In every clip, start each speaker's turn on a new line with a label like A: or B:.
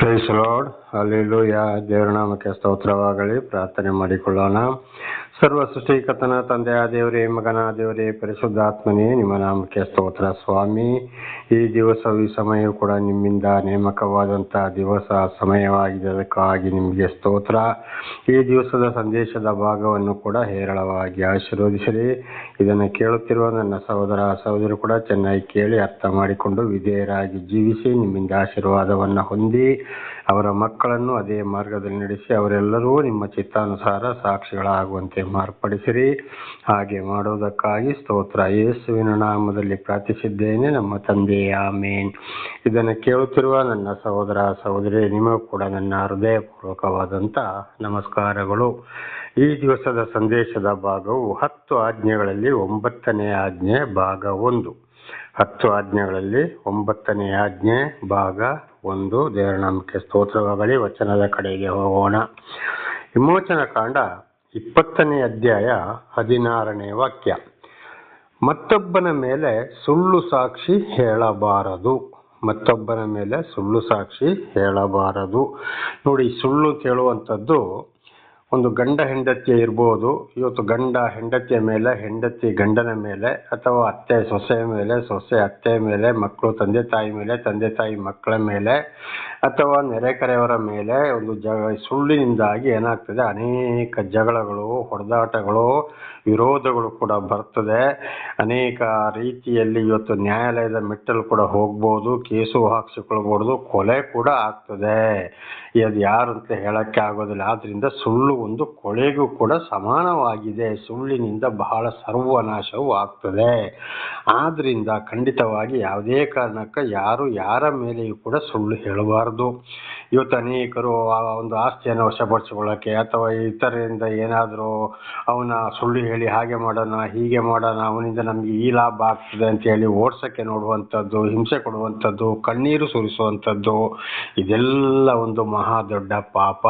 A: Price lord alleluia ದೇವರ ನಾಮಕ್ಕೆ ಸ್ತೋತ್ರವಾಗಲಿ. ಪ್ರಾರ್ಥನೆ ಮಾಡಿಕೊಳ್ಳೋಣ. ಸರ್ವ ಸೃಷ್ಟಿಕತನ ತಂದೆಯ ದೇವರೇ, ಮಗನ ದೇವರೇ, ಪರಿಶುದ್ಧಾತ್ಮನೇ, ನಿಮ್ಮ ನಾಮಕ್ಕೆ ಸ್ತೋತ್ರ ಸ್ವಾಮಿ. ಈ ದಿವಸ ಈ ಸಮಯ ಕೂಡ ನಿಮ್ಮಿಂದ ನೇಮಕವಾದಂತಹ ದಿವಸ, ಸಮಯವಾಗಿದೆ. ಅದಕ್ಕಾಗಿ ನಿಮಗೆ ಸ್ತೋತ್ರ. ಈ ದಿವಸದ ಸಂದೇಶದ ಭಾಗವನ್ನು ಕೂಡ ಹೇರಳವಾಗಿ ಆಶೀರ್ವದಿಸಲಿ ಇದನ್ನು ಕೇಳುತ್ತಿರುವ ನನ್ನ ಸಹೋದರ, ಸಹೋದರಿ ಕೂಡ ಚೆನ್ನಾಗಿ ಕೇಳಿ ಅರ್ಥ ಮಾಡಿಕೊಂಡು ವಿಧೇಯರಾಗಿ ಜೀವಿಸಿ ನಿಮ್ಮಿಂದ ಆಶೀರ್ವಾದವನ್ನು ಹೊಂದಿ ಅವರ ಮಕ್ಕಳನ್ನು ಅದೇ ಮಾರ್ಗದಲ್ಲಿ ನಡೆಸಿ ಅವರೆಲ್ಲರೂ ನಿಮ್ಮ ಚಿತ್ತಾನುಸಾರ ಸಾಕ್ಷಿಗಳಾಗುವಂತೆ ಮಾರ್ಪಡಿಸಿರಿ. ಹಾಗೆ ಮಾಡುವುದಕ್ಕಾಗಿ ಸ್ತೋತ್ರ. ಯೇಸುವಿನ ನಾಮದಲ್ಲಿ ಪ್ರಾರ್ಥಿಸಿದ್ದೇನೆ. ನಮ್ಮ ತಂದೆ, ಆಮೇನ್. ಇದನ್ನು ಕೇಳುತ್ತಿರುವ ನನ್ನ ಸಹೋದರ ಸಹೋದರಿ ನಿಮಗೂ ಕೂಡ ನನ್ನ ಹೃದಯಪೂರ್ವಕವಾದಂಥ ನಮಸ್ಕಾರಗಳು. ಈ ದಿವಸದ ಸಂದೇಶದ ಭಾಗವು ಹತ್ತು ಆಜ್ಞೆಗಳಲ್ಲಿ ಒಂಬತ್ತನೇ ಆಜ್ಞೆ ಭಾಗ ಒಂದು. ಹತ್ತು ಆಜ್ಞೆಗಳಲ್ಲಿ ಒಂಬತ್ತನೇ ಆಜ್ಞೆ ಭಾಗ ಒಂದು. ದೇವರ ನಾಮಕ್ಕೆ ಸ್ತೋತ್ರವಾಗಲಿ. ವಚನದ ಕಡೆಗೆ ಹೋಗೋಣ. ವಿಮೋಚನ ಕಾಂಡ ಇಪ್ಪತ್ತನೇ ಅಧ್ಯಾಯ ಹದಿನಾರನೇ ವಾಕ್ಯ. ಮತ್ತೊಬ್ಬನ ಮೇಲೆ ಸುಳ್ಳು ಸಾಕ್ಷಿ ಹೇಳಬಾರದು. ಮತ್ತೊಬ್ಬನ ಮೇಲೆ ಸುಳ್ಳು ಸಾಕ್ಷಿ ಹೇಳಬಾರದು. ನೋಡಿ, ಸುಳ್ಳು ಅಂತ ಹೇಳುವಂಥದ್ದು ಒಂದು ಗಂಡ ಹೆಂಡತಿ ಇರ್ಬೋದು, ಇವತ್ತು ಗಂಡ ಹೆಂಡತಿಯ ಮೇಲೆ, ಹೆಂಡತಿ ಗಂಡನ ಮೇಲೆ, ಅಥವಾ ಅತ್ತೆ ಸೊಸೆಯ ಮೇಲೆ, ಸೊಸೆ ಅತ್ತೆಯ ಮೇಲೆ, ಮಕ್ಕಳು ತಂದೆ ತಾಯಿ ಮೇಲೆ, ತಂದೆ ತಾಯಿ ಮಕ್ಕಳ ಮೇಲೆ ಅಥವಾ ನೆರೆಕರೆಯವರ ಮೇಲೆ ಒಂದು ಜ, ಸುಳ್ಳಿನಿಂದಾಗಿ ಏನಾಗ್ತದೆ? ಅನೇಕ ಜಗಳಗಳು, ಹೊಡೆದಾಟಗಳು, ವಿರೋಧಗಳು ಕೂಡ ಬರ್ತದೆ. ಅನೇಕ ರೀತಿಯಲ್ಲಿ ಇವತ್ತು ನ್ಯಾಯಾಲಯದ ಮೆಟ್ಟಲು ಕೂಡ ಹೋಗ್ಬೋದು, ಕೇಸು ಹಾಕ್ಸಿಕೊಳ್ಬೋದು ಕೊಲೆ ಕೂಡ ಆಗ್ತದೆ. ಇದು ಯಾರು ಅಂತ ಹೇಳಕ್ಕೆ ಆಗೋದಿಲ್ಲ. ಆದ್ದರಿಂದ ಸುಳ್ಳು ಒಂದು ಕೊಳೆಗೂ ಕೂಡ ಸಮಾನವಾಗಿದೆ. ಸುಳ್ಳಿನಿಂದ ಬಹಳ ಸರ್ವನಾಶವೂ ಆಗ್ತದೆ. ಆದ್ದರಿಂದ ಖಂಡಿತವಾಗಿ ಯಾವುದೇ ಕಾರಣಕ್ಕೆ ಯಾರು ಯಾರ ಮೇಲೆಯೂ ಕೂಡ ಸುಳ್ಳು ಹೇಳಬಾರದು. Leonardo ಇವತ್ತು ಅನೇಕರು ಆ ಒಂದು ಆಸ್ತಿಯನ್ನು ವಶಪಡಿಸಿಕೊಳ್ಳೋಕ್ಕೆ ಅಥವಾ ಇತರರಿಂದ ಏನಾದರೂ ಅವನ ಸುಳ್ಳು ಹೇಳಿ ಹಾಗೆ ಮಾಡೋಣ, ಹೀಗೆ ಮಾಡೋಣ, ಅವನಿಂದ ನಮಗೆ ಈ ಲಾಭ ಆಗ್ತದೆ ಅಂತ ಹೇಳಿ ಓಡ್ಸಕ್ಕೆ ನೋಡುವಂಥದ್ದು, ಹಿಂಸೆ ಕೊಡುವಂಥದ್ದು, ಕಣ್ಣೀರು ಸುರಿಸುವಂಥದ್ದು, ಇದೆಲ್ಲ ಒಂದು ಮಹಾ ದೊಡ್ಡ ಪಾಪ.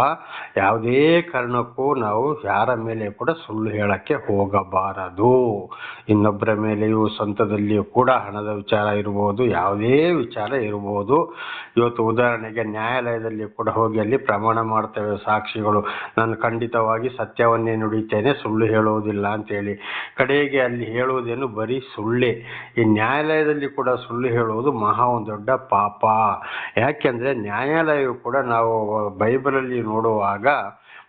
A: ಯಾವುದೇ ಕಾರಣಕ್ಕೂ ನಾವು ಯಾರ ಮೇಲೆ ಕೂಡ ಸುಳ್ಳು ಹೇಳಕ್ಕೆ ಹೋಗಬಾರದು. ಇನ್ನೊಬ್ಬರ ಮೇಲೆಯೂ ಸ್ವಂತದಲ್ಲಿಯೂ ಕೂಡ ಹಣದ ವಿಚಾರ ಇರ್ಬೋದು, ಯಾವುದೇ ವಿಚಾರ ಇರ್ಬೋದು. ಇವತ್ತು ಉದಾಹರಣೆಗೆ ನ್ಯಾಯಾಲಯದಲ್ಲಿ ಕೂಡ ಹೋಗಿ ಅಲ್ಲಿ ಪ್ರಮಾಣ ಮಾಡ್ತೇವೆ ಸಾಕ್ಷಿಗಳು. ನಾನು ಖಂಡಿತವಾಗಿ ಸತ್ಯವನ್ನೇ ನುಡಿತೇನೆ ಸುಳ್ಳು ಹೇಳುವುದಿಲ್ಲ ಅಂತೇಳಿ. ಕಡೆಗೆ ಅಲ್ಲಿ ಹೇಳುವುದೇನು? ಬರೀ ಸುಳ್ಳೆ. ಈ ನ್ಯಾಯಾಲಯದಲ್ಲಿ ಕೂಡ ಸುಳ್ಳು ಹೇಳುವುದು ಮಹಾ ಒಂದು ದೊಡ್ಡ ಪಾಪ. ಯಾಕೆಂದ್ರೆ ನ್ಯಾಯಾಲಯವು ಕೂಡ ನಾವು ಬೈಬಲಲ್ಲಿ ನೋಡುವಾಗ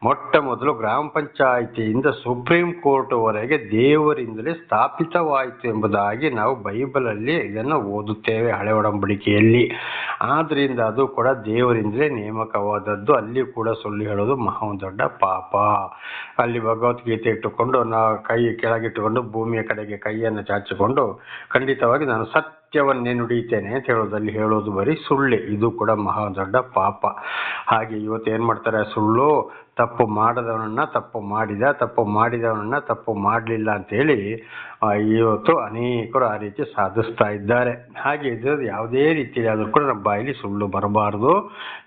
A: ಮೊಟ್ಟ ಮೊದಲು ಗ್ರಾಮ ಪಂಚಾಯಿತಿಯಿಂದ ಸುಪ್ರೀಂ ಕೋರ್ಟ್ವರೆಗೆ ದೇವರಿಂದಲೇ ಸ್ಥಾಪಿತವಾಯಿತು ಎಂಬುದಾಗಿ ನಾವು ಬೈಬಲಲ್ಲಿ ಇದನ್ನು ಓದುತ್ತೇವೆ ಹಳೆ ಒಡಂಬಡಿಕೆಯಲ್ಲಿ. ಆದ್ದರಿಂದ ಅದು ಕೂಡ ದೇವರಿಂದಲೇ ನೇಮಕವಾದದ್ದು. ಅಲ್ಲಿ ಕೂಡ ಸುಳ್ಳು ಹೇಳೋದು ಮಹಾ ದೊಡ್ಡ ಪಾಪ. ಅಲ್ಲಿ ಭಗವದ್ಗೀತೆ ಇಟ್ಟುಕೊಂಡು ನಾವು ಕೈ ಕೆಳಗಿಟ್ಟುಕೊಂಡು ಭೂಮಿಯ ಕಡೆಗೆ ಕೈಯನ್ನು ಚಾಚಿಕೊಂಡು ಖಂಡಿತವಾಗಿ ನಾನು ಸತ್ಯವನ್ನೇ ನುಡಿಯುತ್ತೇನೆ ಅಂತ ಹೇಳೋದು ಅಲ್ಲಿ ಹೇಳೋದು ಬರೀ ಸುಳ್ಳೆ. ಇದು ಕೂಡ ಮಹಾ ದೊಡ್ಡ ಪಾಪ. ಹಾಗೆ ಇವತ್ತು ಏನು ಮಾಡ್ತಾರೆ? ಸುಳ್ಳು, ತಪ್ಪು ಮಾಡದವನನ್ನ ತಪ್ಪು ಮಾಡಿದ, ತಪ್ಪು ಮಾಡಿದವನನ್ನ ತಪ್ಪು ಮಾಡಲಿಲ್ಲ ಅಂತೇಳಿ ಇವತ್ತು ಅನೇಕರು ಆ ರೀತಿ ಸಾಧಿಸ್ತಾ ಇದ್ದಾರೆ. ಹಾಗೆ ಇದು ಯಾವುದೇ ರೀತಿಯಲ್ಲಿ ಆದರೂ ಕೂಡ ನಮ್ಮ ಬಾಯಲ್ಲಿ ಸುಳ್ಳು ಬರಬಾರ್ದು.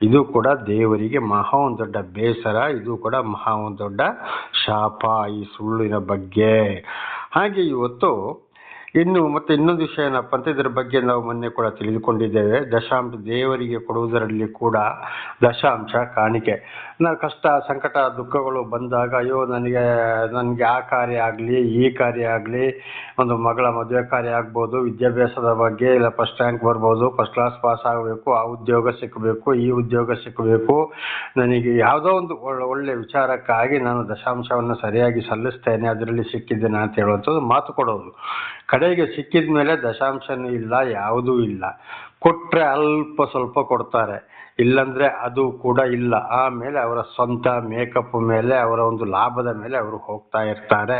A: ಇದು ಕೂಡ ದೇವರಿಗೆ ಮಹಾ ಒಂದು ದೊಡ್ಡ ಬೇಸರ. ಇದು ಕೂಡ ಮಹಾ ಒಂದು ದೊಡ್ಡ ಶಾಪ ಈ ಸುಳ್ಳಿನ ಬಗ್ಗೆ. ಹಾಗೆ ಇವತ್ತು ಇನ್ನು ಮತ್ತೆ ಇನ್ನೊಂದು ವಿಷಯ ಏನಪ್ಪ ಅಂತ ಇದರ ಬಗ್ಗೆ ನಾವು ಮೊನ್ನೆ ಕೂಡ ತಿಳಿದುಕೊಂಡಿದ್ದೇವೆ. ದಶಾಂಶ ದೇವರಿಗೆ ಕೊಡುವುದರಲ್ಲಿ ಕೂಡ ದಶಾಂಶ ಕಾಣಿಕೆ. ನಾವು ಕಷ್ಟ, ಸಂಕಟ, ದುಃಖಗಳು ಬಂದಾಗ ಅಯ್ಯೋ ನನಗೆ ನನಗೆ ಆ ಕಾರ್ಯ ಆಗಲಿ, ಈ ಕಾರ್ಯ ಆಗಲಿ, ಒಂದು ಮಗಳ ಮದುವೆ ಕಾರ್ಯ ಆಗ್ಬೋದು, ವಿದ್ಯಾಭ್ಯಾಸದ ಬಗ್ಗೆ ಇಲ್ಲ ಫಸ್ಟ್ ರ್ಯಾಂಕ್ ಬರ್ಬೋದು ಫಸ್ಟ್ ಕ್ಲಾಸ್ ಪಾಸ್ ಆಗಬೇಕು, ಆ ಉದ್ಯೋಗ ಸಿಕ್ಕಬೇಕು ಈ ಉದ್ಯೋಗ ಸಿಕ್ಕಬೇಕು ನನಗೆ ಯಾವುದೋ ಒಂದು ಒಳ್ಳೆ ವಿಚಾರಕ್ಕಾಗಿ ನಾನು ದಶಾಂಶವನ್ನು ಸರಿಯಾಗಿ ಸಲ್ಲಿಸ್ತೇನೆ, ಅದರಲ್ಲಿ ಸಿಕ್ಕಿದ್ದೇನೆ ಅಂತ ಹೇಳುವಂಥದ್ದು ಮಾತು ಕೊಡೋದು. ಕಡೆಗೆ ಸಿಕ್ಕಿದ ಮೇಲೆ ದಶಾಂಶನೂ ಇಲ್ಲ ಯಾವುದೂ ಇಲ್ಲ. ಕೊಟ್ಟರೆ ಅಲ್ಪ ಸ್ವಲ್ಪ ಕೊಡ್ತಾರೆ. ಇಲ್ಲಂದ್ರೆ ಅದು ಕೂಡ ಇಲ್ಲ. ಆಮೇಲೆ ಅವರ ಸ್ವಂತ ಮೇಕಪ್ ಮೇಲೆ, ಅವರ ಒಂದು ಲಾಭದ ಮೇಲೆ ಅವರು ಹೋಗ್ತಾ ಇರ್ತಾರೆ.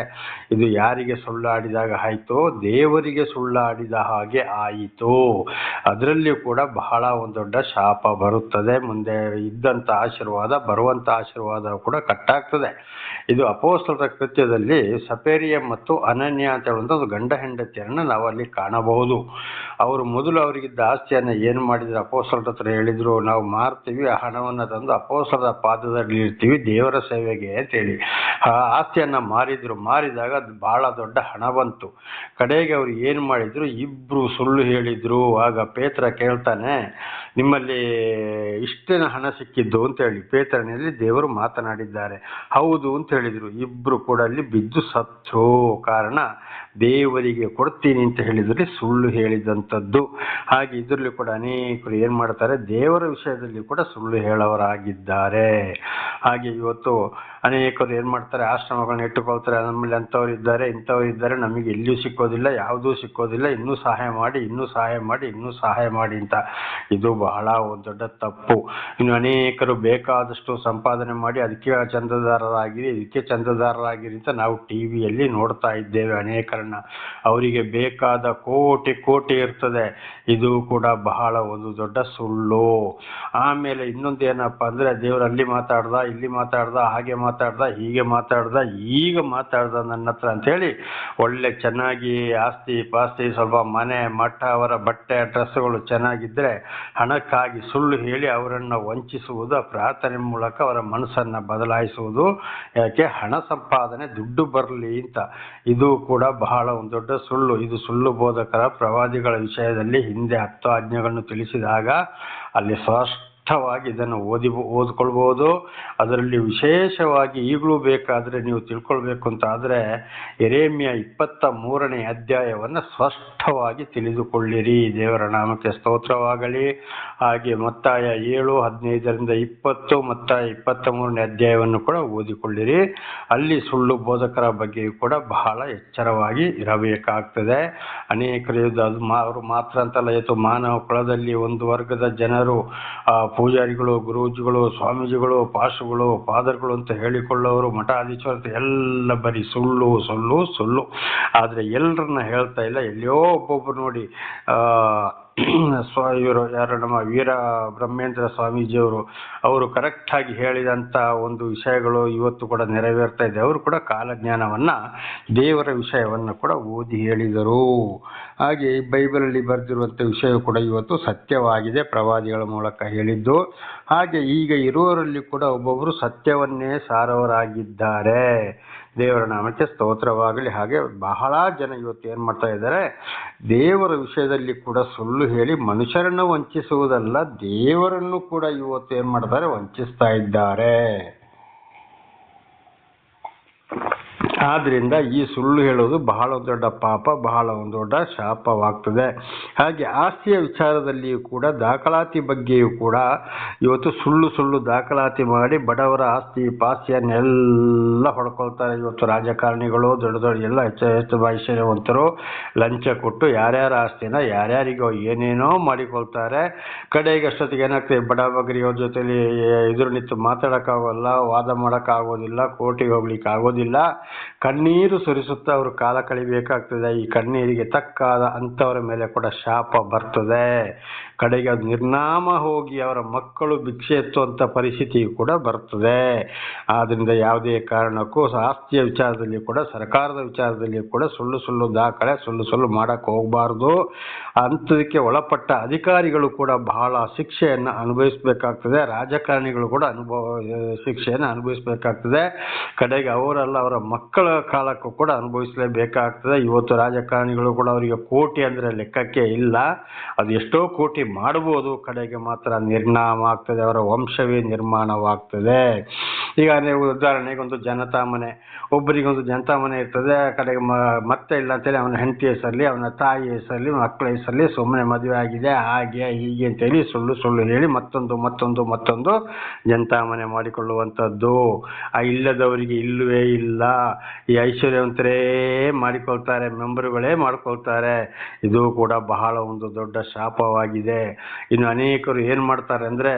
A: ಇದು ಯಾರಿಗೆ ಸುಳ್ಳಾಡಿದಾಗ ಆಯಿತು, ದೇವರಿಗೆ ಸುಳ್ಳಾಡಿದ ಹಾಗೆ ಆಯಿತು. ಅದರಲ್ಲಿಯೂ ಕೂಡ ಬಹಳ ಒಂದು ದೊಡ್ಡ ಶಾಪ ಬರುತ್ತದೆ. ಮುಂದೆ ಇದ್ದಂಥ ಆಶೀರ್ವಾದ, ಬರುವಂಥ ಆಶೀರ್ವಾದ ಕೂಡ ಕಟ್ಟಾಗ್ತದೆ. ಇದು ಅಪೋಸ್ತಲರ ಕೃತ್ಯದಲ್ಲಿ ಸಪೇರಿಯ ಮತ್ತು ಅನನ್ಯ ಅಂತ ಹೇಳುವಂಥ ಒಂದು ಗಂಡ ಹೆಂಡತಿಯರನ್ನು ನಾವು ಅಲ್ಲಿ ಕಾಣಬಹುದು. ಅವರು ಮೊದಲು ಅವರಿಗಿದ್ದ ಆಸ್ತಿಯನ್ನು ಏನು ಮಾಡಿದ್ರು? ಅಪೋಸಲರ ಹತ್ರ ಹೇಳಿದ್ರು, ನಾವು ಮಾರ್ತೀವಿ, ಆ ಹಣವನ್ನು ತಂದು ಅಪೋಸರದ ಪಾದದಲ್ಲಿ ಇರ್ತೀವಿ ದೇವರ ಸೇವೆಗೆ ಅಂತೇಳಿ. ಆ ಆಸ್ತಿಯನ್ನು ಮಾರಿದ್ರು, ಮಾರಿದಾಗ ಅದು ಬಹಳ ದೊಡ್ಡ ಹಣ ಬಂತು. ಕಡೆಗೆ ಅವರು ಏನು ಮಾಡಿದ್ರು ಇಬ್ಬರು ಸುಳ್ಳು ಹೇಳಿದ್ರು. ಆಗ ಪೇತ್ರ ಕೇಳ್ತಾನೆ, ನಿಮ್ಮಲ್ಲಿ ಇಷ್ಟೇನ ಹಣ ಸಿಕ್ಕಿದ್ದು ಅಂತ ಹೇಳಿ ಪೇತ್ರನಲ್ಲಿ ದೇವರು ಮಾತನಾಡಿದ್ದಾರೆ. ಹೌದು ಅಂತ ಹೇಳಿದ್ರು. ಇಬ್ರು ಕೂಡ ಅಲ್ಲಿ ಬಿದ್ದು ಸತ್ತು ಕಾರಣ ದೇವರಿಗೆ ಕೊಡ್ತೀನಿ ಅಂತ ಹೇಳಿದ್ರೆ ಸುಳ್ಳು ಹೇಳಿದಂಥದ್ದು. ಹಾಗೆ ಇದರಲ್ಲಿ ಕೂಡ ಅನೇಕರು ಏನು ಮಾಡ್ತಾರೆ, ದೇವರ ವಿಷಯದಲ್ಲಿ ಕೂಡ ಸುಳ್ಳು ಹೇಳೋರಾಗಿದ್ದಾರೆ ಹಾಗೆ ಇವತ್ತು ಅನೇಕರು ಏನ್ ಮಾಡ್ತಾರೆ ಆಶ್ರಮಗಳನ್ನ ಇಟ್ಟುಕೊಳ್ತಾರೆ ನಮ್ಮಲ್ಲಿ ಅಂಥವ್ರು ಇದ್ದಾರೆ, ಇಂಥವ್ರು ಇದ್ದಾರೆ, ನಮಗೆ ಎಲ್ಲಿಯೂ ಸಿಕ್ಕೋದಿಲ್ಲ, ಯಾವುದೂ ಸಿಕ್ಕೋದಿಲ್ಲ, ಇನ್ನೂ ಸಹಾಯ ಮಾಡಿ, ಇನ್ನೂ ಸಹಾಯ ಮಾಡಿ, ಇನ್ನೂ ಸಹಾಯ ಮಾಡಿ ಅಂತ. ಇದು ಬಹಳ ಒಂದು ದೊಡ್ಡ ತಪ್ಪು. ಇನ್ನು ಅನೇಕರು ಬೇಕಾದಷ್ಟು ಸಂಪಾದನೆ ಮಾಡಿ ಅದಕ್ಕೆ ಚಂದದಾರರಾಗಿರಿ, ಇದಕ್ಕೆ ಚಂದದಾರರಾಗಿರಿ ಅಂತ ನಾವು ಟಿವಿಯಲ್ಲಿ ನೋಡ್ತಾ ಇದ್ದೇವೆ ಅನೇಕರನ್ನ. ಅವರಿಗೆ ಬೇಕಾದ ಕೋಟಿ ಕೋಟಿ ಇರ್ತದೆ. ಇದು ಕೂಡ ಬಹಳ ಒಂದು ದೊಡ್ಡ ಸುಳ್ಳು. ಆಮೇಲೆ ಇನ್ನೊಂದು ಏನಪ್ಪ ಅಂದ್ರೆ ದೇವರು ಅಲ್ಲಿ ಮಾತಾಡ್ದ, ಇಲ್ಲಿ ಮಾತಾಡ್ದ, ಹಾಗೆ ಮಾತಾಡ್ದ. ಹೀಗೆ ಮಾತಾಡ್ದ, ಈಗ ಮಾತಾಡ್ದ ನನ್ನ ಹತ್ರ ಅಂತೇಳಿ ಒಳ್ಳೆ ಚೆನ್ನಾಗಿ ಆಸ್ತಿ ಪಾಸ್ತಿ ಸ್ವಲ್ಪ ಮನೆ, ಮಠ, ಅವರ ಬಟ್ಟೆ ಡ್ರೆಸ್ಗಳು ಚೆನ್ನಾಗಿದ್ದರೆ ಹಣಕ್ಕಾಗಿ ಸುಳ್ಳು ಹೇಳಿ ಅವರನ್ನು ವಂಚಿಸುವುದು, ಪ್ರಾರ್ಥನೆ ಮೂಲಕ ಅವರ ಮನಸ್ಸನ್ನ ಬದಲಾಯಿಸುವುದು. ಯಾಕೆ? ಹಣ ಸಂಪಾದನೆ ದುಡ್ಡು ಬರಲಿ ಅಂತ. ಇದು ಕೂಡ ಬಹಳ ಒಂದು ದೊಡ್ಡ ಸುಳ್ಳು. ಇದು ಸುಳ್ಳು ಬೋಧಕರ ಪ್ರವಾದಿಗಳ ವಿಷಯದಲ್ಲಿ ಹಿಂದೆ ಹತ್ತು ಆಜ್ಞೆಗಳನ್ನು ತಿಳಿಸಿದಾಗ ಅಲ್ಲಿ ಸ್ಪಷ್ಟವಾಗಿ ಇದನ್ನು ಓದಿ, ಓದ್ಕೊಳ್ಬೋದು. ಅದರಲ್ಲಿ ವಿಶೇಷವಾಗಿ ಈಗಲೂ ಬೇಕಾದರೆ ನೀವು ತಿಳ್ಕೊಳ್ಬೇಕು ಅಂತ ಆದರೆ ಎರೇಮಿಯ ಇಪ್ಪತ್ತ ಮೂರನೇ ಅಧ್ಯಾಯವನ್ನು ಸ್ಪಷ್ಟವಾಗಿ ತಿಳಿದುಕೊಳ್ಳಿರಿ. ದೇವರ ನಾಮಕ್ಕೆ ಸ್ತೋತ್ರವಾಗಲಿ. ಹಾಗೆ ಮತ್ತಾಯ ಏಳು, ಹದಿನೈದರಿಂದ ಇಪ್ಪತ್ತು, ಮತ್ತಾಯ ಇಪ್ಪತ್ತ ಮೂರನೇ ಅಧ್ಯಾಯವನ್ನು ಕೂಡ ಓದಿಕೊಳ್ಳಿರಿ. ಅಲ್ಲಿ ಸುಳ್ಳು ಬೋಧಕರ ಬಗ್ಗೆಯೂ ಕೂಡ ಬಹಳ ಎಚ್ಚರವಾಗಿ ಇರಬೇಕಾಗ್ತದೆ. ಅನೇಕರು ಅದು ಅವರು ಮಾತ್ರ ಅಂತಲ್ಲ ಇವತ್ತು ಮಾನವ ಕುಳದಲ್ಲಿ ಒಂದು ವರ್ಗದ ಜನರು ಪೂಜಾರಿಗಳು, ಗುರೂಜಿಗಳು, ಸ್ವಾಮೀಜಿಗಳು ಪಾಶುಗಳು ಫಾದರ್ಗಳು ಅಂತ ಹೇಳಿಕೊಳ್ಳೋರು, ಮಠಾಧೀಶರು ಅಂತ ಎಲ್ಲ ಬರೀ ಸುಳ್ಳು ಸುಳ್ಳು ಸುಳ್ಳು. ಆದರೆ ಎಲ್ಲರನ್ನ ಹೇಳ್ತಾ ಇಲ್ಲ. ಎಲ್ಲಿಯೋ ಒಬ್ಬೊಬ್ಬರು ನೋಡಿ ಸ್ವ, ಇವರು ಯಾರು? ನಮ್ಮ ವೀರ ಬ್ರಹ್ಮೇಂದ್ರ ಸ್ವಾಮೀಜಿಯವರು. ಅವರು ಕರೆಕ್ಟಾಗಿ ಹೇಳಿದಂಥ ಒಂದು ವಿಷಯಗಳು ಇವತ್ತು ಕೂಡ ನೆರವೇರ್ತಾ ಇದೆ. ಅವರು ಕೂಡ ಕಾಲಜ್ಞಾನವನ್ನ, ದೇವರ ವಿಷಯವನ್ನ ಕೂಡ ಓದಿ ಹೇಳಿದರು. ಹಾಗೆ ಬೈಬಲಲ್ಲಿ ಬರೆದಿರುವಂಥ ವಿಷಯ ಕೂಡ ಇವತ್ತು ಸತ್ಯವಾಗಿದೆ, ಪ್ರವಾದಿಗಳ ಮೂಲಕ ಹೇಳಿದ್ದು. ಹಾಗೆ ಈಗ ಇರುವವರಲ್ಲಿ ಕೂಡ ಒಬ್ಬೊಬ್ಬರು ಸತ್ಯವನ್ನೇ ಸಾರವರಾಗಿದ್ದಾರೆ. ದೇವರ ನಾಮಕ್ಕೆ ಸ್ತೋತ್ರವಾಗಲಿ. ಹಾಗೆ ಬಹಳ ಜನ ಇವತ್ತು ಏನು ಮಾಡ್ತಾ ಇದ್ದಾರೆ, ದೇವರ ವಿಷಯದಲ್ಲಿ ಕೂಡ ಸುಳ್ಳು ಹೇಳಿ ಮನುಷ್ಯರನ್ನು ವಂಚಿಸುವುದಲ್ಲ, ದೇವರನ್ನು ಕೂಡ ಇವತ್ತು ಏನು ಮಾಡ್ತಾರೆ, ವಂಚಿಸ್ತಾ ಇದ್ದಾರೆ. ಆದ್ರಿಂದ ಈ ಸುಳ್ಳು ಹೇಳೋದು ಬಹಳ ದೊಡ್ಡ ಪಾಪ, ಬಹಳ ಒಂದು ದೊಡ್ಡ ಶಾಪವಾಗ್ತದೆ. ಹಾಗೆ ಆಸ್ತಿಯ ವಿಚಾರದಲ್ಲಿಯೂ ಕೂಡ, ದಾಖಲಾತಿ ಬಗ್ಗೆಯೂ ಕೂಡ ಇವತ್ತು ಸುಳ್ಳು ಸುಳ್ಳು ದಾಖಲಾತಿ ಮಾಡಿ ಬಡವರ ಆಸ್ತಿ, ಪಾಸ್ತಿಯನ್ನೆಲ್ಲ ಹೊಡ್ಕೊಳ್ತಾರೆ ಇವತ್ತು ರಾಜಕಾರಣಿಗಳು, ದೊಡ್ಡ ದೊಡ್ಡ ಎಲ್ಲ ಹೆಚ್ಚು ಹೆಚ್ಚು ಐಶ್ವರ್ಯವಂತರು ಲಂಚ ಕೊಟ್ಟು ಯಾರ್ಯಾರ ಆಸ್ತಿನ ಯಾರ್ಯಾರಿಗೋ ಏನೇನೋ ಮಾಡಿಕೊಳ್ತಾರೆ. ಕಡೆಗೆ ಅಷ್ಟೊತ್ತಿಗೆ ಏನಾಗ್ತದೆ, ಬಡ ಬಗರಿಯವ್ರ ಜೊತೆಲಿ ಎದುರು ನಿಂತು ಮಾತಾಡೋಕ್ಕಾಗೋಲ್ಲ, ವಾದ ಮಾಡೋಕ್ಕಾಗೋದಿಲ್ಲ, ಕೋರ್ಟಿಗೆ ಹೋಗ್ಲಿಕ್ಕೆ ಆಗೋದಿಲ್ಲ ಕಣ್ಣೀರು ಸುರಿಸುತ್ತಾ ಅವರು ಕಾಲ ಕಳಿಬೇಕಾಗ್ತದೆ ಈ ಕಣ್ಣೀರಿಗೆ ತಕ್ಕಾದ ಅಂಥವರ ಮೇಲೆ ಕೂಡ ಶಾಪ ಬರ್ತದೆ. ಕಡೆಗೆ ಅದು ನಿರ್ನಾಮ ಹೋಗಿ ಅವರ ಮಕ್ಕಳು ಭಿಕ್ಷೆ ಎತ್ತುವಂಥ ಪರಿಸ್ಥಿತಿ ಕೂಡ ಬರ್ತದೆ. ಆದ್ದರಿಂದ ಯಾವುದೇ ಕಾರಣಕ್ಕೂ ಆಸ್ತಿಯ ವಿಚಾರದಲ್ಲಿ ಕೂಡ, ಸರ್ಕಾರದ ವಿಚಾರದಲ್ಲಿ ಕೂಡ ಸುಳ್ಳು ಸುಳ್ಳು ದಾಖಲೆ, ಸುಳ್ಳು ಸುಳ್ಳು ಮಾಡಕ್ಕೆ ಹೋಗಬಾರ್ದು. ಅಂಥದಕ್ಕೆ ಒಳಪಟ್ಟ ಅಧಿಕಾರಿಗಳು ಕೂಡ ಬಹಳ ಶಿಕ್ಷೆಯನ್ನು ಅನುಭವಿಸಬೇಕಾಗ್ತದೆ. ರಾಜಕಾರಣಿಗಳು ಕೂಡ ಅನುಭವ, ಶಿಕ್ಷೆಯನ್ನು ಅನುಭವಿಸಬೇಕಾಗ್ತದೆ. ಕಡೆಗೆ ಅವರಲ್ಲ ಅವರ ಮಕ್ಕಳ ಕಾಲಕ್ಕೂ ಕೂಡ ಅನುಭವಿಸಲೇಬೇಕಾಗ್ತದೆ. ಇವತ್ತು ರಾಜಕಾರಣಿಗಳು ಕೂಡ ಅವರಿಗೆ ಕೋಟಿ ಅಂದರೆ ಲೆಕ್ಕಕ್ಕೆ ಇಲ್ಲ. ಅದು ಎಷ್ಟೋ ಕೋಟಿ ಮಾಡ್ಬೋದು ಕಡೆಗೆ ಮಾತ್ರ ನಿರ್ನಾಮ ಆಗ್ತದೆ, ಅವರ ವಂಶವೇ ನಿರ್ಮಾಣವಾಗ್ತದೆ. ಈಗ ನೀವು ಉದಾಹರಣೆಗೆ ಒಂದು ಜನತಾ ಮನೆ, ಒಬ್ಬರಿಗೊಂದು ಜನತಾ ಮನೆ ಇರ್ತದೆ ಕಡೆಗೆ ಮತ್ತೆ ಇಲ್ಲ ಅಂತೇಳಿ ಅವನ ಹೆಂಡತಿ ಹೆಸರಲ್ಲಿ, ಅವನ ತಾಯಿ ಹೆಸರಲ್ಲಿ ಮಕ್ಕಳ ಹೆಸರಲ್ಲಿ ಸುಮ್ಮನೆ ಮದುವೆ ಆಗಿದೆ, ಹಾಗೆ, ಹೀಗೆ ಅಂತೇಳಿ ಸುಳ್ಳು ಸುಳ್ಳು ಹೇಳಿ ಮತ್ತೊಂದು ಮತ್ತೊಂದು ಮತ್ತೊಂದು ಜನತಾ ಮನೆ ಮಾಡಿಕೊಳ್ಳುವಂಥದ್ದು. ಆ ಇಲ್ಲದವರಿಗೆ ಇಲ್ಲವೇ ಇಲ್ಲ. ಈ ಐಶ್ವರ್ಯವಂತರೇ ಮಾಡಿಕೊಳ್ತಾರೆ, ಮೆಂಬರ್ಗಳೇ ಮಾಡ್ಕೊಳ್ತಾರೆ. ಇದು ಕೂಡ ಬಹಳ ಒಂದು ದೊಡ್ಡ ಶಾಪವಾಗಿದೆ. ಇನ್ನು ಅನೇಕರು ಏನು ಮಾಡ್ತಾರೆ ಅಂದರೆ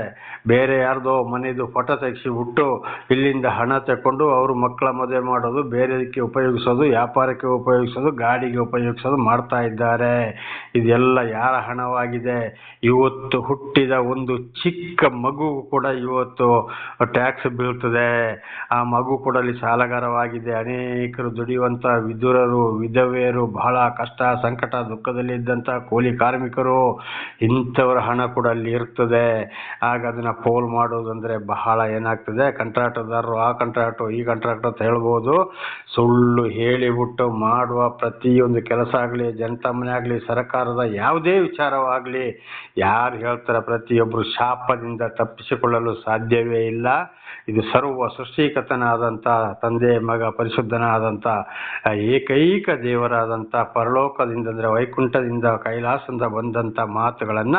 A: ಬೇರೆ ಯಾರ್ದೋ ಮನೆಯದು ಫೋಟೋ ತೆಗೆಸಿ ಬಿಟ್ಟು ಇಲ್ಲಿಂದ ಹಣ ತಗೊಂಡು ಅವರು ಮಕ್ಕಳ ಮದುವೆ ಮಾಡೋದು, ಬೇರೆದಕ್ಕೆ ಉಪಯೋಗಿಸೋದು, ವ್ಯಾಪಾರಕ್ಕೆ ಉಪಯೋಗಿಸೋದು, ಗಾಡಿಗೆ ಉಪಯೋಗಿಸೋದು ಮಾಡ್ತಾ ಇದ್ದಾರೆ. ಇದೆಲ್ಲ ಯಾರ ಹಣವಾಗಿದೆ? ಇವತ್ತು ಹುಟ್ಟಿದ ಒಂದು ಚಿಕ್ಕ ಮಗು ಕೂಡ ಇವತ್ತು ಟ್ಯಾಕ್ಸ್ ಬೀಳ್ತದೆ. ಆ ಮಗು ಕೂಡ ಅಲ್ಲಿ ಸಾಲಗಾರವಾಗಿದೆ. ಅನೇಕರು ದುಡಿಯುವಂಥ ವಿದುರರು, ವಿಧವೆಯರು ಬಹಳ ಕಷ್ಟ, ಸಂಕಟ, ದುಃಖದಲ್ಲಿ ಇದ್ದಂಥ ಕೂಲಿ ಕಾರ್ಮಿಕರು. ಇಂಥ ಇಂಥವ್ರ ಹಣ ಕೂಡ ಅಲ್ಲಿ ಇರ್ತದೆ. ಆಗ ಅದನ್ನ ಪೋಲ್ ಮಾಡೋದಂದ್ರೆ ಬಹಳ ಏನಾಗ್ತದೆ? ಕಂಟ್ರಾಕ್ಟರ್ದಾರರು ಆ ಕಂಟ್ರಾಕ್ಟು ಈ ಕಂಟ್ರಾಕ್ಟ್ ಅಂತ ಹೇಳ್ಬೋದು. ಸುಳ್ಳು ಹೇಳಿಬಿಟ್ಟು ಮಾಡುವ ಪ್ರತಿಯೊಂದು ಕೆಲಸ ಆಗಲಿ, ಜನತಾ ಮನೆ ಆಗಲಿ, ಸರ್ಕಾರದ ಯಾವುದೇ ವಿಚಾರವಾಗಲಿ, ಯಾರು ಹೇಳ್ತಾರೆ ಪ್ರತಿಯೊಬ್ಬರು ಶಾಪದಿಂದ ತಪ್ಪಿಸಿಕೊಳ್ಳಲು ಸಾಧ್ಯವೇ ಇಲ್ಲ. ಇದು ಸರ್ವ ಸೃಷ್ಟಿಕತನಾದಂಥ ತಂದೆ, ಮಗ ಪರಿಶುದ್ಧನಾದಂಥ ಏಕೈಕ ದೇವರಾದಂಥ ಪರಲೋಕದಿಂದ ಅಂದರೆ ವೈಕುಂಠದಿಂದ ಕೈಲಾಸದಿಂದ ಬಂದಂಥ ಮಾತುಗಳನ್ನು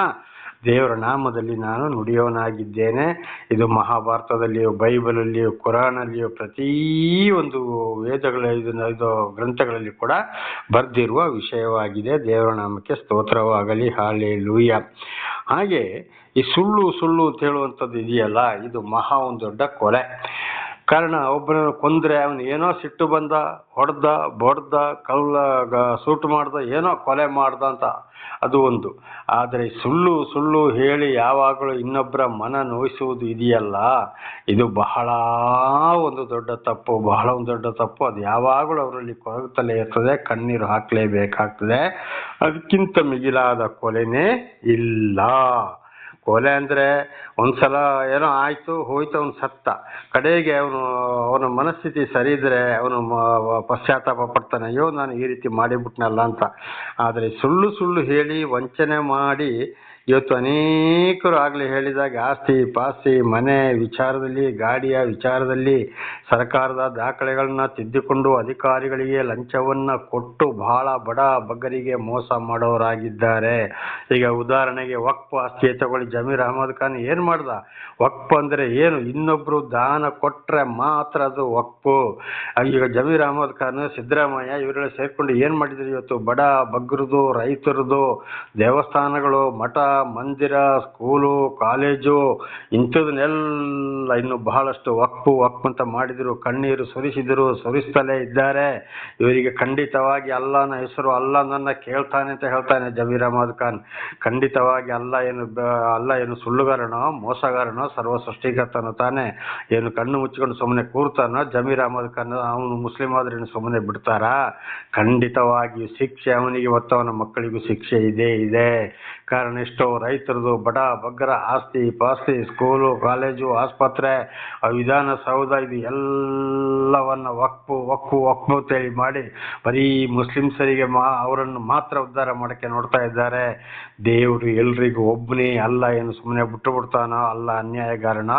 A: ದೇವರ ನಾಮದಲ್ಲಿ ನಾನು ನುಡಿಯೋನಾಗಿದ್ದೇನೆ. ಇದು ಮಹಾಭಾರತದಲ್ಲಿಯೂ, ಬೈಬಲಲ್ಲಿಯೂ, ಕುರಾನಲ್ಲಿಯೂ, ಪ್ರತಿ ಒಂದು ವೇದಗಳ ಇದು ಇದು ಗ್ರಂಥಗಳಲ್ಲಿ ಕೂಡ ಬರೆದಿರುವ ವಿಷಯವಾಗಿದೆ. ದೇವರ ನಾಮಕ್ಕೆ ಸ್ತೋತ್ರವಾಗಲಿ ಹಾಲೆ ಲೂಯ ಹಾಗೆ ಈ ಸುಳ್ಳು ಸುಳ್ಳು ಅಂತ ಹೇಳುವಂಥದ್ದು ಇದೆಯಲ್ಲ, ಇದು ಮಹಾ ಒಂದು ದೊಡ್ಡ ಕೊಲೆ. ಕಾರಣ ಒಬ್ಬನ ಕೊಂದ್ರೆ ಅವನು ಏನೋ ಸಿಟ್ಟು ಬಂದ, ಹೊಡೆದ, ಬಡ್ದ ಕಲ್ಲ ಸೂಟು ಮಾಡ್ದ, ಏನೋ ಕೊಲೆ ಮಾಡ್ದ ಅಂತ ಅದು ಒಂದು. ಆದರೆ ಸುಳ್ಳು ಸುಳ್ಳು ಹೇಳಿ ಯಾವಾಗಲೂ ಇನ್ನೊಬ್ಬರ ಮನ ನೋಯಿಸುವುದು ಇದೆಯಲ್ಲ? ಇದು ಬಹಳ ಒಂದು ದೊಡ್ಡ ತಪ್ಪು, ಬಹಳ ಒಂದು ದೊಡ್ಡ ತಪ್ಪು. ಅದು ಯಾವಾಗಲೂ ಅವರಲ್ಲಿ ಕೊರಗುತ್ತಲೇ ಇರ್ತದೆ, ಕಣ್ಣೀರು ಹಾಕಲೇಬೇಕಾಗ್ತದೆ. ಅದಕ್ಕಿಂತ ಮಿಗಿಲಾದ ಕೊಲೆನೇ ಇಲ್ಲ. ಕೊಲೆ ಅಂದ್ರೆ ಒಂದ್ಸಲ ಏನೋ ಆಯಿತು, ಹೋಯ್ತು ಅವನು ಸತ್ತ. ಕಡೆಗೆ ಅವನು, ಅವನ ಮನಸ್ಥಿತಿ ಸರಿ ಇದ್ರೆ ಅವನು ಪಶ್ಚಾತ್ತಾಪ ಪಡ್ತಾನೆ, ಅಯ್ಯೋ ನಾನು ಈ ರೀತಿ ಮಾಡಿಬಿಟ್ನಲ್ಲ ಅಂತ. ಆದರೆ ಸುಳ್ಳು ಸುಳ್ಳು ಹೇಳಿ, ವಂಚನೆ ಮಾಡಿ ಇವತ್ತು ಅನೇಕರು ಆಗಲಿ ಹೇಳಿದಾಗ ಆಸ್ತಿ, ಪಾಸ್ತಿ, ಮನೆ ವಿಚಾರದಲ್ಲಿ, ಗಾಡಿಯ ವಿಚಾರದಲ್ಲಿ ಸರ್ಕಾರದ ದಾಖಲೆಗಳನ್ನ ತಿದ್ದಿಕೊಂಡು ಅಧಿಕಾರಿಗಳಿಗೆ ಲಂಚವನ್ನ ಕೊಟ್ಟು ಬಹಳ ಬಡ ಬಗ್ಗರಿಗೆ ಮೋಸ ಮಾಡೋರಾಗಿದ್ದಾರೆ. ಈಗ ಉದಾಹರಣೆಗೆ ವಕ್ಫ್ ಆಸ್ತಿ ತಗೊಳ್ಳಿ, ಜಮೀರ್ ಅಹಮದ್ ಖಾನ್ ಏನು ಮಾಡ್ದ? ವಕ್ಫ್ ಅಂದರೆ ಏನು? ಇನ್ನೊಬ್ಬರು ದಾನ ಕೊಟ್ಟರೆ ಮಾತ್ರ ಅದು ವಕ್ಫು ಈಗ ಜಮೀರ್ ಅಹಮದ್ ಖಾನ್, ಸಿದ್ದರಾಮಯ್ಯ ಇವರೆಲ್ಲ ಸೇರಿಕೊಂಡು ಏನು ಮಾಡಿದ್ರು ಇವತ್ತು? ಬಡ ಬಗ್ಗರದು, ರೈತರದು, ದೇವಸ್ಥಾನಗಳು, ಮಠ ಮಂದಿರ, ಸ್ಕೂಲು, ಕಾಲೇಜು, ಇಂಥದನ್ನೆಲ್ಲ ಇನ್ನು ಬಹಳಷ್ಟು ವಕ್ಫು ವಕ್ಫ್ ಅಂತ ಮಾಡಿದ್ರು, ಕಣ್ಣೀರು ಸುರಿಸಿದರು, ಸುರಿಸ್ತಲೇ ಇದ್ದಾರೆ. ಇವರಿಗೆ ಖಂಡಿತವಾಗಿ ಅಲ್ಲಾನ ಹೆಸರು ಅಲ್ಲ ನನ್ನ ಕೇಳ್ತಾನೆ ಅಂತ ಹೇಳ್ತಾನೆ ಜಮೀರ್ ಅಹಮದ್ ಖಾನ್. ಖಂಡಿತವಾಗಿ ಅಲ್ಲ ಏನು ಅಲ್ಲ ಏನು ಸುಳ್ಳುಗಾರನೋ, ಮೋಸಗಾರನೋ, ಸರ್ವ ಸೃಷ್ಟಿಕರ್ತನೋ ತಾನೆ. ಏನು ಕಣ್ಣು ಮುಚ್ಚಿಕೊಂಡು ಸುಮ್ಮನೆ ಕೂರ್ತಾನೋ, ಜಮೀರ್ ಅಹಮದ್ ಖಾನ್ ಅವನು ಮುಸ್ಲಿಂ ಆದ್ರೆ ಸುಮ್ಮನೆ ಬಿಡ್ತಾರಾ? ಖಂಡಿತವಾಗಿ ಶಿಕ್ಷೆ, ಅವನಿಗೆ ಮತ್ತು ಅವನ ಮಕ್ಕಳಿಗೂ ಶಿಕ್ಷೆ ಇದೆ ಇದೆ. ಕಾರಣ ಎಷ್ಟೋ? ರೈತರದು ಬಡ, ಬಗ್ಗರ ಆಸ್ತಿ, ಪಾಸ್ತಿ, ಸ್ಕೂಲು, ಕಾಲೇಜು, ಆಸ್ಪತ್ರೆ ವಿಧಾನಸೌಧ ಇದು ಎಲ್ಲವನ್ನ ವಕ್ಫು ವಕ್ಫು ವಕ್ಫು ಅಂತೇಳಿ ಮಾಡಿ ಬರೀ ಮುಸ್ಲಿಮ್ಸರಿಗೆ ಮಾ, ಅವರನ್ನು ಮಾತ್ರ ಉದ್ಧಾರ ಮಾಡಕ್ಕೆ ನೋಡ್ತಾ ಇದ್ದಾರೆ. ದೇವರು ಎಲ್ರಿಗೂ ಒಬ್ಬನೇ ಅಲ್ಲ ಏನು ಸುಮ್ಮನೆ ಬಿಟ್ಟು ಬಿಡ್ತಾನೋ ಅಲ್ಲ ಅನ್ಯಾಯಗಾರನ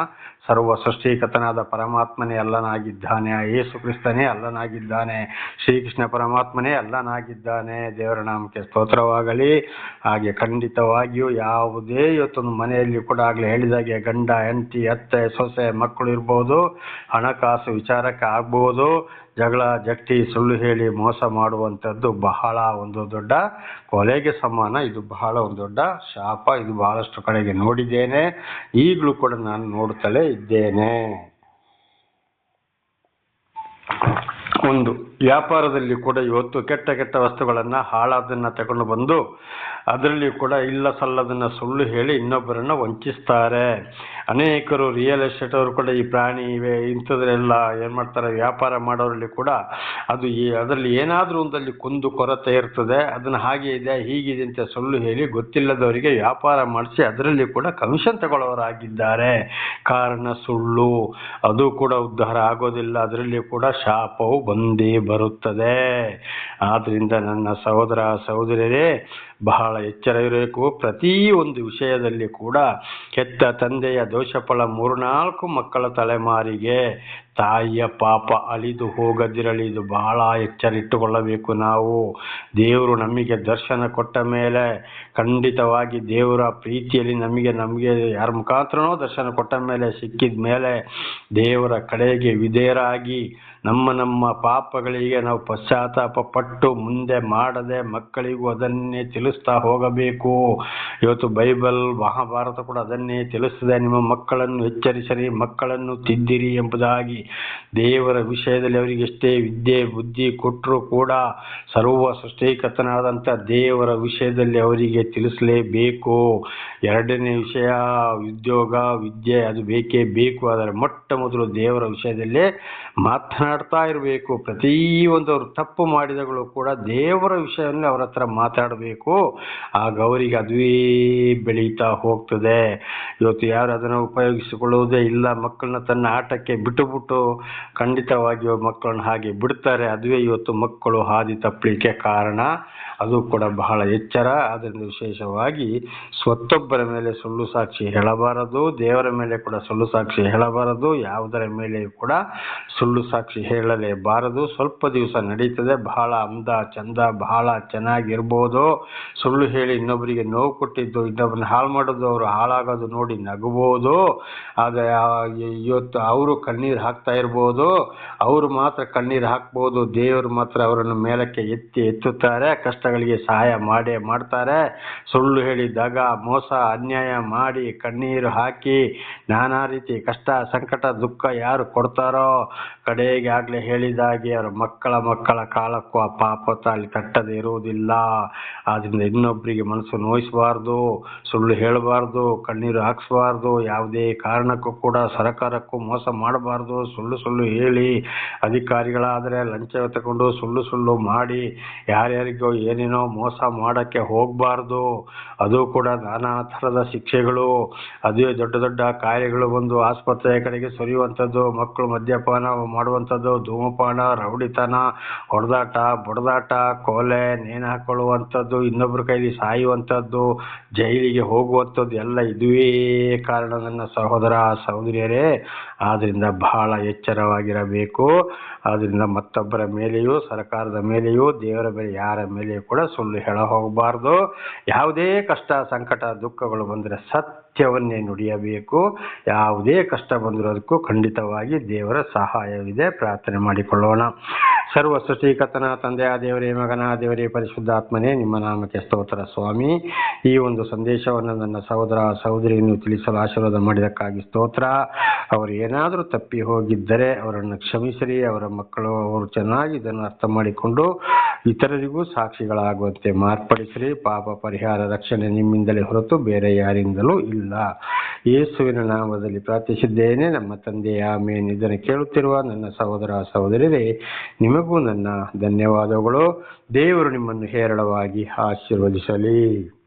A: ಸರ್ವ ಸೃಷ್ಟಿಕತನಾದ ಪರಮಾತ್ಮನೇ ಅಲ್ಲನಾಗಿದ್ದಾನೆ. ಯೇಸು ಕ್ರಿಸ್ತನೇ ಅಲ್ಲನಾಗಿದ್ದಾನೆ. ಶ್ರೀಕೃಷ್ಣ ಪರಮಾತ್ಮನೇ ಅಲ್ಲನಾಗಿದ್ದಾನೆ. ದೇವರ ನಾಮಕ್ಕೆ ಸ್ತೋತ್ರವಾಗಲಿ. ಹಾಗೆ ಖಂಡಿತವಾಗಿಯೂ ಯಾವುದೇ ಇವತ್ತೊಂದು ಮನೆಯಲ್ಲಿ ಕೂಡ ಆಗಲೇ ಹೇಳಿದಾಗೆ ಗಂಡ, ಹೆಂಡತಿ, ಅತ್ತೆ, ಸೊಸೆ, ಮಕ್ಕಳು ಇರ್ಬೋದು, ಹಣಕಾಸು ವಿಚಾರಕ್ಕೆ ಆಗ್ಬೋದು ಜಗಳ, ಜಟ್ಟಿ, ಸುಳ್ಳು ಹೇಳಿ ಮೋಸ ಮಾಡುವಂಥದ್ದು ಬಹಳ ಒಂದು ದೊಡ್ಡ ಕೊಲೆಗೆ ಸಮಾನ. ಇದು ಬಹಳ ಒಂದು ದೊಡ್ಡ ಶಾಪ. ಇದು ಬಹಳಷ್ಟು ಕಡೆಗೆ ನೋಡಿದ್ದೇನೆ. ಈಗಲೂ ಕೂಡ ನಾನು ನೋಡುತ್ತಲೇ ಇದ್ದೇನೆ. ಒಂದು ವ್ಯಾಪಾರದಲ್ಲಿ ಕೂಡ ಇವತ್ತು ಕೆಟ್ಟ ಕೆಟ್ಟ ವಸ್ತುಗಳನ್ನು ಹಾಳಾದನ್ನು ತಗೊಂಡು ಬಂದು ಅದರಲ್ಲಿ ಕೂಡ ಇಲ್ಲ ಸಲ್ಲದನ್ನು ಸುಳ್ಳು ಹೇಳಿ ಇನ್ನೊಬ್ಬರನ್ನು ವಂಚಿಸ್ತಾರೆ. ಅನೇಕರು ರಿಯಲ್ ಎಸ್ಟೇಟ್ ಅವರು ಕೂಡ ಈ ಪ್ರಾಣಿ ಇವೆ, ಇಂಥದ್ರೆಲ್ಲ ಏನು ಮಾಡ್ತಾರೆ? ವ್ಯಾಪಾರ ಮಾಡೋರಲ್ಲಿ ಕೂಡ ಅದು ಈ- ಅದರಲ್ಲಿ ಏನಾದರೂ ಒಂದಲ್ಲಿ ಕುಂದು ಕೊರತೆ ಇರ್ತದೆ. ಅದನ್ನು ಹಾಗೆ ಇದೆ, ಹೀಗಿದೆ ಅಂತ ಸುಳ್ಳು ಹೇಳಿ ಗೊತ್ತಿಲ್ಲದವರಿಗೆ ವ್ಯಾಪಾರ ಮಾಡಿಸಿ ಅದರಲ್ಲಿ ಕೂಡ ಕಮಿಷನ್ ತಗೊಳ್ಳೋರಾಗಿದ್ದಾರೆ. ಕಾರಣ ಸುಳ್ಳು. ಅದು ಕೂಡ ಉದ್ಧಾರ ಆಗೋದಿಲ್ಲ. ಅದರಲ್ಲಿ ಕೂಡ ಶಾಪವು ಬಂದೇ ಬರುತ್ತದೆ. ಆದ್ದರಿಂದ ನನ್ನ ಸಹೋದರ ಸಹೋದರರೇ ಬಹಳ ಎಚ್ಚರ ಇರಬೇಕು. ಪ್ರತಿ ಒಂದು ವಿಷಯದಲ್ಲಿ ಕೂಡ ಕೆಟ್ಟ ತಂದೆಯ ದೋಷಫಲ ಮೂರ್ನಾಲ್ಕು ಮಕ್ಕಳ ತಲೆಮಾರಿಗೆ ತಾಯಿಯ ಪಾಪ ಅಳಿದು ಹೋಗದಿರಲಿ, ಇದು ಬಹಳ ಎಚ್ಚರಿಟ್ಟುಕೊಳ್ಳಬೇಕು ನಾವು. ದೇವರು ನಮಗೆ ದರ್ಶನ ಕೊಟ್ಟ ಮೇಲೆ ಖಂಡಿತವಾಗಿ ದೇವರ ಪ್ರೀತಿಯಲ್ಲಿ ನಮಗೆ ನಮಗೆ ಯಾರ ಮುಖಾಂತರನೋ ದರ್ಶನ ಕೊಟ್ಟ ಮೇಲೆ ಸಿಕ್ಕಿದ ಮೇಲೆ ದೇವರ ಕಡೆಗೆ ವಿಧೇಯರಾಗಿ ನಮ್ಮ ನಮ್ಮ ಪಾಪಗಳಿಗೆ ನಾವು ಪಶ್ಚಾತ್ತಾಪ ಪಟ್ಟು ಮುಂದೆ ಮಾಡದೆ ಮಕ್ಕಳಿಗೂ ಅದನ್ನೇ ತಿಳಿಸ್ತಾ ಹೋಗಬೇಕು. ಇವತ್ತು ಬೈಬಲ್ ಮಹಾಭಾರತ ಕೂಡ ಅದನ್ನೇ ತಿಳಿಸ್ತದೆ ನಿಮ್ಮ ಮಕ್ಕಳನ್ನು ಎಚ್ಚರಿಸಿರಿ, ಮಕ್ಕಳನ್ನು ತಿದ್ದಿರಿ ಎಂಬುದಾಗಿ ದೇವರ ವಿಷಯದಲ್ಲಿ ಅವರಿಗೆ ಎಷ್ಟೇ ವಿದ್ಯೆ, ಬುದ್ಧಿ ಕೊಟ್ಟರೂ ಕೂಡ ಸರ್ವ ಸೃಷ್ಟಿಕರ್ತನಾದಂಥ ದೇವರ ವಿಷಯದಲ್ಲಿ ಅವರಿಗೆ ತಿಳಿಸಲೇಬೇಕು. ಎರಡನೇ ವಿಷಯ, ಉದ್ಯೋಗ, ವಿದ್ಯೆ, ಅದು ಬೇಕೇ ಬೇಕು. ಆದರೆ ಮೊಟ್ಟ ಮೊದಲು ದೇವರ ವಿಷಯದಲ್ಲೇ ಮಾತನಾಡ್ತಾ ಇರಬೇಕು. ಪ್ರತಿಯೊಂದು ಅವರು ತಪ್ಪು ಮಾಡಿದಗಳು ಕೂಡ ದೇವರ ವಿಷಯವನ್ನು ಅವರ ಹತ್ರ ಮಾತಾಡಬೇಕು. ಆಗ ಗೌರಿಗೆ ಅದುವೇ ಬೆಳೀತಾ ಹೋಗ್ತದೆ. ಇವತ್ತು ಯಾರು ಅದನ್ನು ಉಪಯೋಗಿಸಿಕೊಳ್ಳುವುದೇ ಇಲ್ಲ. ಮಕ್ಕಳನ್ನ ತನ್ನ ಆಟಕ್ಕೆ ಬಿಟ್ಟುಬಿಟ್ಟು ಬಿಟ್ಟು ಖಂಡಿತವಾಗಿಯೂ ಮಕ್ಕಳನ್ನ ಹಾಗೆ ಬಿಡ್ತಾರೆ. ಅದುವೇ ಇವತ್ತು ಮಕ್ಕಳು ಹಾದಿ ತಪ್ಪಲಿಕ್ಕೆ ಕಾರಣ. ಅದು ಕೂಡ ಬಹಳ ಎಚ್ಚರ. ಅದರಿಂದ ವಿಶೇಷವಾಗಿ ಸ್ವತ್ತೊಬ್ಬರ ಮೇಲೆ ಸುಳ್ಳು ಸಾಕ್ಷಿ ಹೇಳಬಾರದು. ದೇವರ ಮೇಲೆ ಕೂಡ ಸುಳ್ಳು ಸಾಕ್ಷಿ ಹೇಳಬಾರದು. ಯಾವುದರ ಮೇಲೆ ಕೂಡ ಸುಳ್ಳು ಸಾಕ್ಷಿ ಹೇಳಲೇಬಾರದು. ಸ್ವಲ್ಪ ದಿವಸ ನಡೀತದೆ. ಬಹಳ ಅಂದ ಚಂದ, ಬಹಳ ಚೆನ್ನಾಗಿರ್ಬೋದು. ಸುಳ್ಳು ಹೇಳಿ ಇನ್ನೊಬ್ಬರಿಗೆ ನೋವು ಕೊಟ್ಟಿದ್ದು ಇನ್ನೊಬ್ಬರನ್ನ ಹಾಳು ಮಾಡೋದು, ಅವರು ಹಾಳಾಗೋದು ನೋಡಿ ನಗಬಹುದು ಆದರೆ ಇವತ್ತು ಅವರು ಕಣ್ಣೀರು ಹಾಕ್ತಾ ಇರ್ಬೋದು. ಅವರು ಮಾತ್ರ ಕಣ್ಣೀರು ಹಾಕ್ಬೋದು. ದೇವರು ಮಾತ್ರ ಅವರನ್ನು ಮೇಲಕ್ಕೆ ಎತ್ತಿ ಎತ್ತುತ್ತಾರೆ. ಕಷ್ಟಗಳಿಗೆ ಸಹಾಯ ಮಾಡೇ ಮಾಡ್ತಾರೆ. ಸುಳ್ಳು ಹೇಳಿ ದಗ, ಮೋಸ, ಅನ್ಯಾಯ ಮಾಡಿ ಕಣ್ಣೀರು ಹಾಕಿ ನಾನಾ ರೀತಿ ಕಷ್ಟ, ಸಂಕಟ, ದುಃಖ ಯಾರು ಕೊಡ್ತಾರೋ ಕಡೆಗೆ ಆಗಲೇ ಹೇಳಿದಾಗೆ ಅವರ ಮಕ್ಕಳ ಮಕ್ಕಳ ಕಾಲಕ್ಕೂ ಆ ಪಾಪ ತಾಳಿ ತಟ್ಟದೇ ಇರುವುದಿಲ್ಲ. ಆದ್ರಿಂದ ಇನ್ನೊಬ್ಬರಿಗೆ ಮನಸ್ಸು ನೋಯಿಸಬಾರ್ದು, ಸುಳ್ಳು ಹೇಳಬಾರ್ದು, ಕಣ್ಣೀರು ಹಾಕಿಸಬಾರ್ದು, ಯಾವುದೇ ಕಾರಣಕ್ಕೂ ಕೂಡ ಸರ್ಕಾರಕ್ಕೂ ಮೋಸ ಮಾಡಬಾರ್ದು. ಸುಳ್ಳು ಸುಳ್ಳು ಹೇಳಿ ಅಧಿಕಾರಿಗಳಾದರೆ ಲಂಚ ತಗೊಂಡು ಸುಳ್ಳು ಸುಳ್ಳು ಮಾಡಿ ಯಾರ್ಯಾರಿಗೋ ಏನೇನೋ ಮೋಸ ಮಾಡೋಕ್ಕೆ ಹೋಗಬಾರ್ದು. ಅದು ಕೂಡ ನಾನಾ ಥರದ ಶಿಕ್ಷೆಗಳು, ಅದೇ ದೊಡ್ಡ ದೊಡ್ಡ ಕಾಯಿಲೆಗಳು ಬಂದು ಆಸ್ಪತ್ರೆಯ ಕಡೆಗೆ ಸುರಿಯುವಂಥದ್ದು, ಮಕ್ಕಳು ಮದ್ಯಪಾನ ಮಾಡುವಂಥದ್ದು, ಧೂಮಪಾನ, ರೌಡಿತನ, ಹೊಡೆದಾಟ, ಬಡದಾಟ, ಕೊಲೆ, ನೇಣು ಹಾಕೊಳ್ಳುವಂಥದ್ದು ಇನ್ನೊಬ್ಬರ ಕೈಲಿ ಸಾಯುವಂಥದ್ದು, ಜೈಲಿಗೆ ಹೋಗುವಂಥದ್ದು ಎಲ್ಲ ಇದುವೇ ಕಾರಣ ನನ್ನ ಸಹೋದರ ಸಹೋದರಿಯರೇ. ಆದ್ದರಿಂದ ಬಹಳ ಎಚ್ಚರವಾಗಿರಬೇಕು. ಆದ್ದರಿಂದ ಮತ್ತೊಬ್ಬರ ಮೇಲೆಯೂ, ಸರ್ಕಾರದ ಮೇಲೆಯೂ, ದೇವರ ಮೇಲೆ ಯಾರ ಮೇಲೆಯೂ ಕೂಡ ಸುಳ್ಳು ಹೇಳ ಹೋಗಬಾರ್ದು. ಯಾವುದೇ ಕಷ್ಟ, ಸಂಕಟ, ದುಃಖಗಳು ಬಂದರೆ ಸತ್ಯವನ್ನೇ ನುಡಿಯಬೇಕು. ಯಾವುದೇ ಕಷ್ಟ ಬಂದಿರೋದಕ್ಕೂ ಖಂಡಿತವಾಗಿ ದೇವರ ಸಹಾಯವಿದೆ. ಪ್ರಾರ್ಥನೆ ಮಾಡಿಕೊಳ್ಳೋಣ. ಸರ್ವ ಸೃಷ್ಟಿಕರ್ತನ ತಂದೆಯ ದೇವರೇ, ಮಗನ, ದೇವರೇ, ಪರಿಶುದ್ಧಾತ್ಮನೇ ನಿಮ್ಮ ನಾಮಕ್ಕೆ ಸ್ತೋತ್ರ ಸ್ವಾಮಿ. ಈ ಒಂದು ಸಂದೇಶವನ್ನು ನನ್ನ ಸಹೋದರ ಸಹೋದರಿಯನ್ನು ತಿಳಿಸಲು ಆಶೀರ್ವಾದ ಮಾಡಿದಕ್ಕಾಗಿ ಸ್ತೋತ್ರ. ಅವರು ಏನಾದರೂ ತಪ್ಪಿ ಹೋಗಿದ್ದರೆ ಅವರನ್ನು ಕ್ಷಮಿಸಿರಿ, ಅವರ ಮಕ್ಕಳು ಅವರು ಚೆನ್ನಾಗಿ ಇದನ್ನು ಅರ್ಥ ಮಾಡಿಕೊಂಡು ಇತರರಿಗೂ ಸಾಕ್ಷಿಗಳಾಗುವಂತೆ ಮಾರ್ಪಡಿಸಿರಿ. ಪಾಪ ಪರಿಹಾರ, ರಕ್ಷಣೆ ನಿಮ್ಮಿಂದಲೇ ಹೊರತು ಬೇರೆ ಯಾರಿಂದಲೂ ಇಲ್ಲ. ಯೇಸುವಿನ ನಾಮದಲ್ಲಿ ಪ್ರಾರ್ಥಿಸಿದ್ದೇನೆ. ನಮ್ಮ ತಂದೆಯ ಆಮೇನ್. ಇದನ್ನು ಕೇಳುತ್ತಿರುವ ನನ್ನ ಸಹೋದರ ಸಹೋದರರೇ ನಿಮಗೂ ನನ್ನ ಧನ್ಯವಾದಗಳು. ದೇವರು ನಿಮ್ಮನ್ನು ಹೇರಳವಾಗಿ ಆಶೀರ್ವದಿಸಲಿ.